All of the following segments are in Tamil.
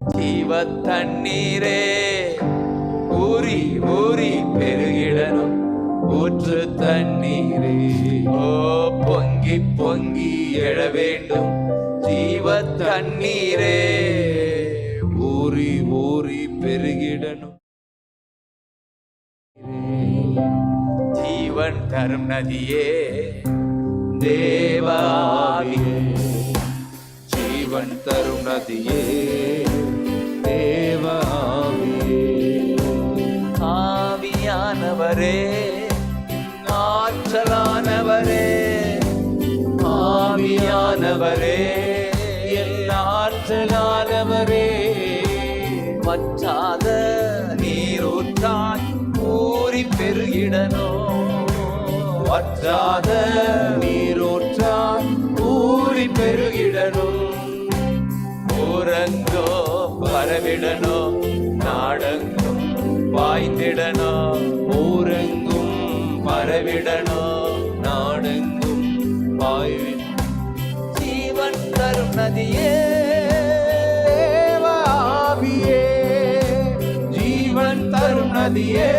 ஜீவ தண்ணீரே ஊறி ஊறி பெருகிடணும். ஊற்று தண்ணீரே. ஓ பொங்கி பொங்கி எழ வேண்டும். ஜீவ தண்ணீரே ஊறி ஊறி பெருகிடணும். ஜீவன் தரும் நதியே தேவாவியே. ஜீவன் தரும் நதியே. ஆற்றலானவரே ஆற்றலானவரே ஆவியானவரே எல்லாற்றலானவரே வற்றாத நீரூற்றாய் ஊறி பெருகிடனோ. வற்றாத நீரூற்றாய் ஊறி பெருகிடணும் ஊரங்கோ பரவிடணும் நாடெங்கும் பாய்ந்திடணும் பரவிடணும் நாடெங்கும் பாய்வின் ஜீவன் தரும் நதியே ஆவியே ஜீவன் தரும் நதியே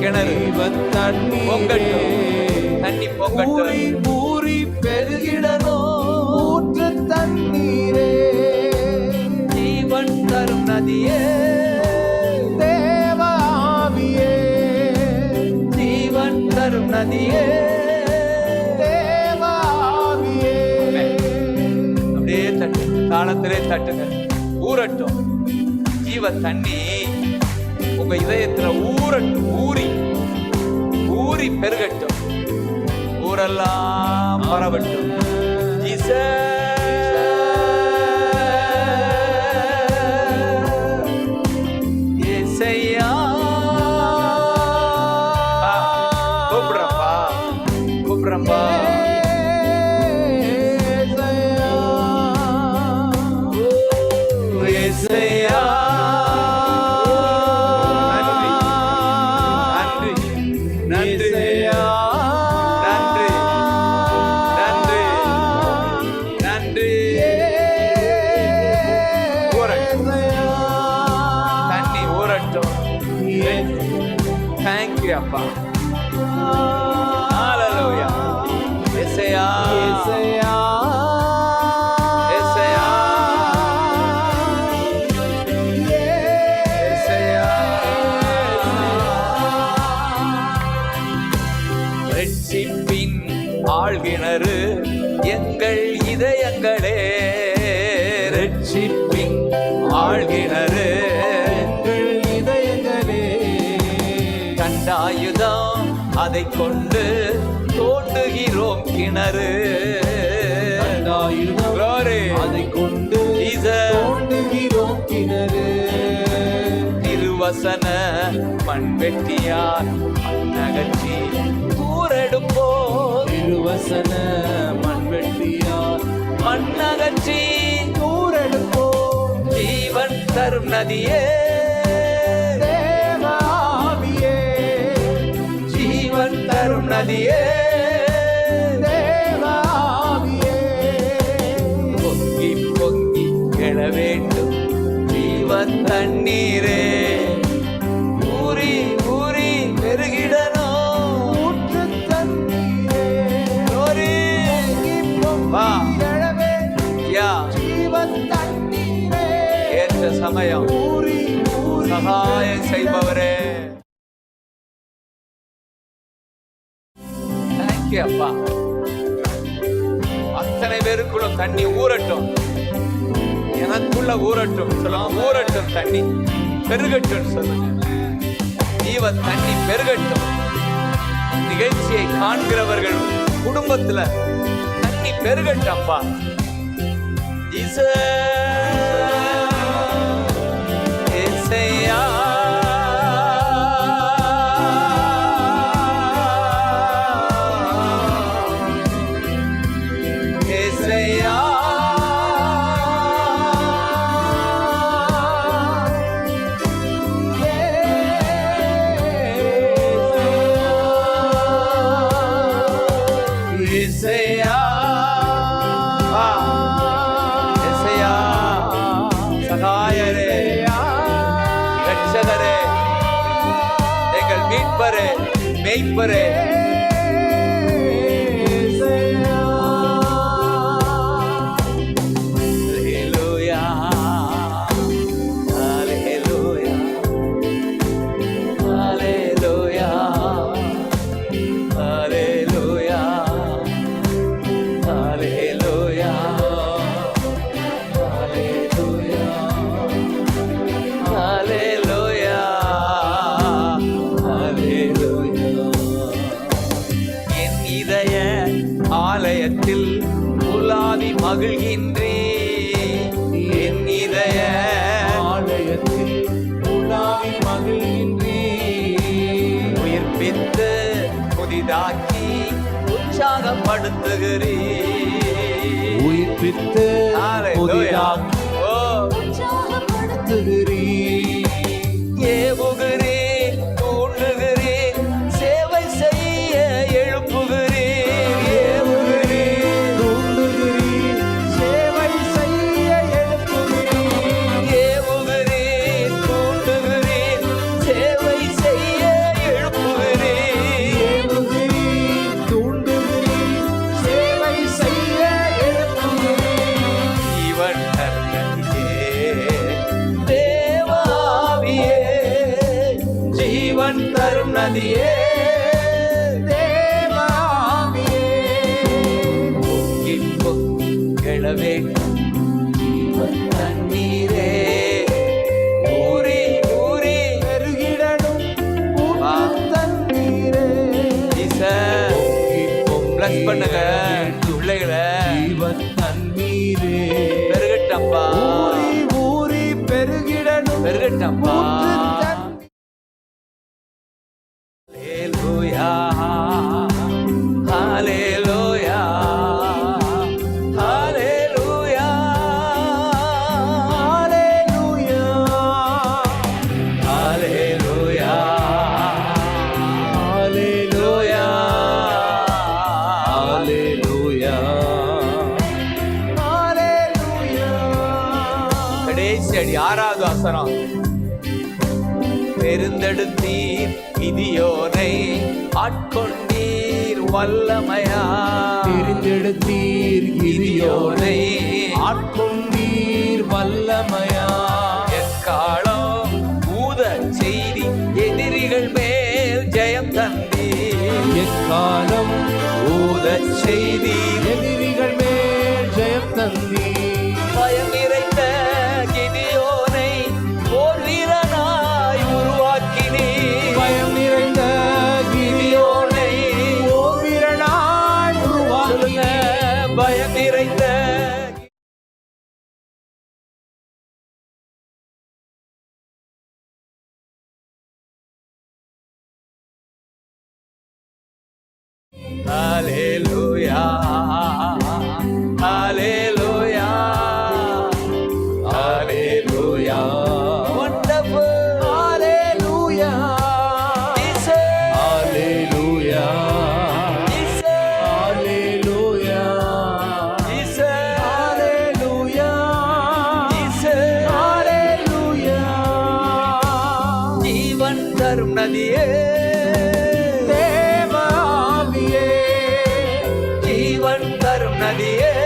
கிணறு. பொங்கட்டும் தண்ணி பொங்கட்டும் ஊறி பெருகிடணும் ஊற்று தண்ணீரே. ஜீவன் தரும் நதியே. தேவாவியே. ஜீவன் தரும் நதியே. தேவாவியே. அப்படியே தட்டு தாளத்திலே தட்டுங்க. ஊறட்டும். ஜீவ தண்ணி. உங்க இதயத்துல ஊறட்டும் ஊறி ஊறி பெருகட்டும். ஊரெல்லாம் பரவட்டும். ஜீசஸ். தோண்டுகிறோம் கிணறு. அதை கொண்டு. தோண்டுகிறோம் கிணறு திருவசன மண்வெட்டியார் நகர்ச்சி கூரெடுப்போ திருவசன மண்வெட்டியார் மண்ணகற்றி கூரெடுப்போ ஜீவன் தரும் நதியே. தரும் நதியே. தண்ணீரே. ஊறி ஊறி பெருகிடணும் ஊற்று தண்ணீரே. ஏற்ற சமயம். சகாயம் செய்பவரே. தேங்க்யூ அப்பா. அத்தனை பேருக்குள்ள தண்ணி ஊறட்டும். உள்ள ஊரட்டும். சொல்லலாம் ஊரட்டும் தண்ணி. பெருகட்டும் சொல்லுங்க ஜீவ தண்ணி பெருகட்டும். நிகழ்ச்சியை காண்கிறவர்கள் குடும்பத்துல தண்ணி பெருகட்டும் அப்பா. вперед, бій вперед. வீடாக்கி உற்சாகப்படுத்துகிறீ உயிர்ப்பித்து புதிதாக்கி oh. உற்சாகப்படுத்துகிறீ பெருகட்டப்பா. கடைசி அடி ஆறா வசனம் பெருந்தெடுத்தீர் கிதியோனை ஆட்கொண்டீர் வல்லமையா. பெருந்தெடுத்தீர் கிதியோனை ஆட்கொண்டீர் வல்லமையா. எக்காலம் பூத செய்தி எதிரிகள் மேல் ஜெயம் தந்தீர். எக்காலம் பூத செய்தி எதிரிகள் மேல் நிறைந்த ஜீவன் தரும் நதியே.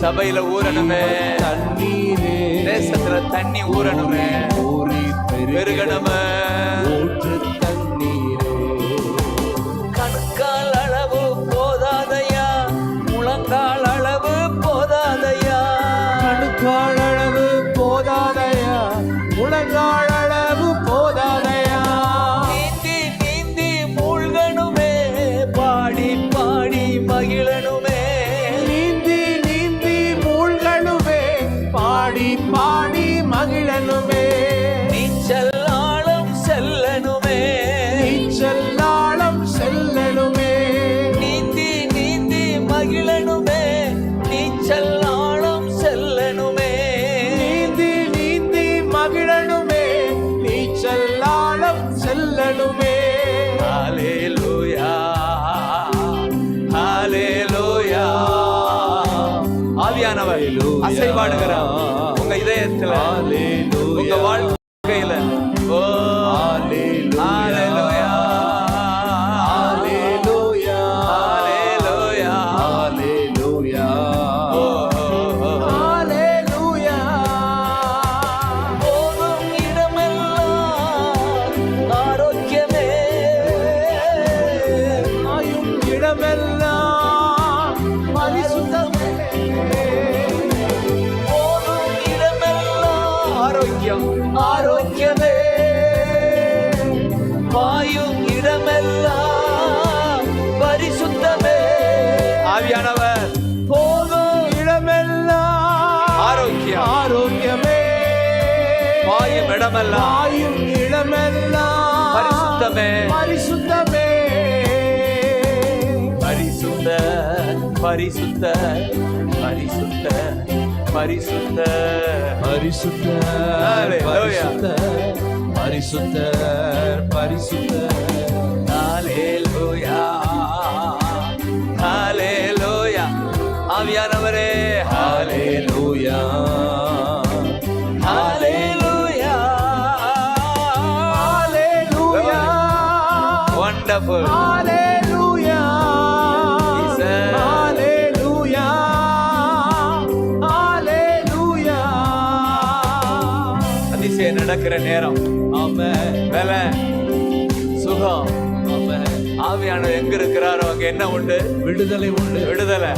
சபையில ஊறணுமே. தண்ணீரே. தேசத்துல தண்ணி ஊறணுமே. ஊறி பெருகணுமே. ஆரோக்கியமே. வாயும் இடமெல்லாம் பரிசுத்தமே. ஆவியானவர். போதும் இடமெல்லாம் ஆரோக்கியம். ஆரோக்கியமே. வாயும் இடமெல்லாம் வாயும் இடமெல்லாம் பரிசுத்தமே. பரிசுத்தமே. பரிசுத்த பரிசுத்த பரிசுத்த. பரிசுத்த பரிசுத்த Hallelujah. பரிசுத்த பரிசுத்த ஹalleluya ஹalleluya ஆவியானவரே ஹalleluya ஹalleluya ஹalleluya ஹalleluya நடக்கிற நேரம். ஆமென் வேலை சுகம். ஆமென் ஆவியானவர் எங்க இருக்கிறாரோ அங்க என்ன உண்டு? விடுதலை உண்டு. விடுதலை.